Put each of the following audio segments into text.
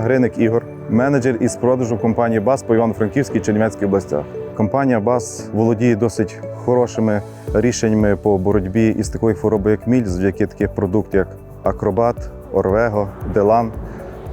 Гриник Ігор, менеджер із продажу компанії БАС по Івано-Франківській і Чернівецькій областях. Компанія БАС володіє досить хорошими рішеннями по боротьбі із такою хворобою, як міль, завдяки таких продуктів, як Акробат, Орвего, Делан.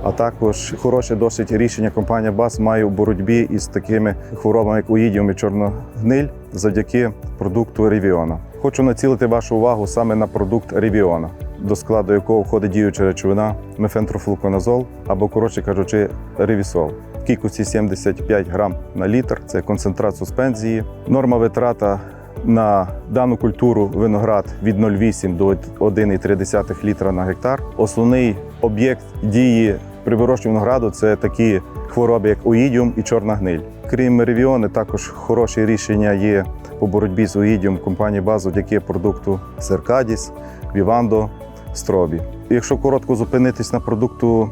А також хороше досить рішення компанія БАС має у боротьбі із такими хворобами, як уїдіум і чорногниль, завдяки продукту Ревіона. Хочу націлити вашу увагу саме на продукт Ревіона, до складу якого входить діюча речовина мефентрофлуконазол або, коротше кажучи, ревісол. В кількості 75 грам на літр це концентрат суспензії. Норма витрата на дану культуру виноград від 0,8 до 1,3 літра на гектар. Основний об'єкт дії при вирощуванні винограду це такі хвороби, як оїдіум і чорна гниль. Крім ревіони, також хороші рішення є по боротьбі з оїдіум компанії Базу, які продукту Серкадіс, Вівандо, Стробі. Якщо коротко зупинитись на продукту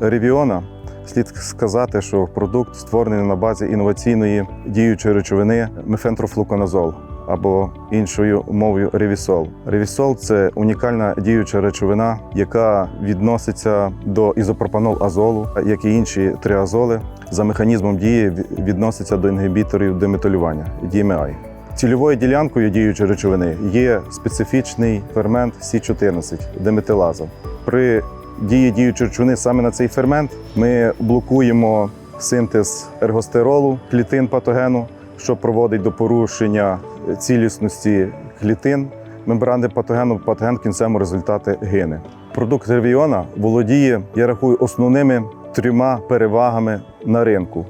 ревіона, слід сказати, що продукт створений на базі інноваційної діючої речовини мефентрофлуконазол або іншою мовою ревісол. Ревісол це унікальна діюча речовина, яка відноситься до ізопропанол азолу, як і інші триазоли. За механізмом дії відноситься до інгібіторів деметалювання DMI. Цільовою ділянкою діючої речовини є специфічний фермент С14 деметилаза. При дії діючої речовини саме на цей фермент ми блокуємо синтез ергостеролу, клітин патогену, що проводить до порушення цілісності клітин мембрани патогену, патоген в кінцевому результаті гине. Продукт Ревіона володіє, я рахую, основними трьома перевагами на ринку.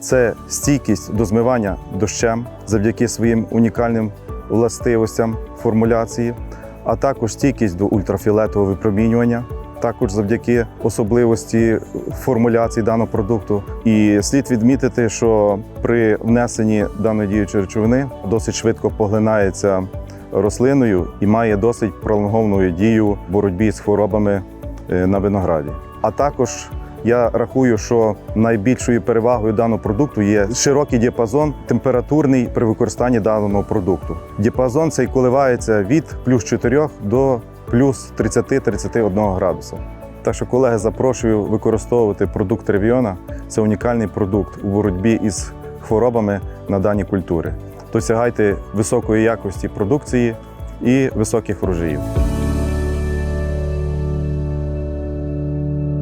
Це стійкість до змивання дощем завдяки своїм унікальним властивостям формуляції, а також стійкість до ультрафіолетового випромінювання, також завдяки особливості формуляції даного продукту. І слід відмітити, що при внесенні даної діючої речовини досить швидко поглинається рослиною і має досить пролонговану дію в боротьбі з хворобами е, на винограді. А також я рахую, що найбільшою перевагою даного продукту є широкий діапазон температурний при використанні даного продукту. Діапазон цей коливається від плюс 4 до плюс 30-31 градуса. Так що, колеги, запрошую використовувати продукт Ревіона. Це унікальний продукт у боротьбі із хворобами на дані культури. Досягайте високої якості продукції і високих врожаїв.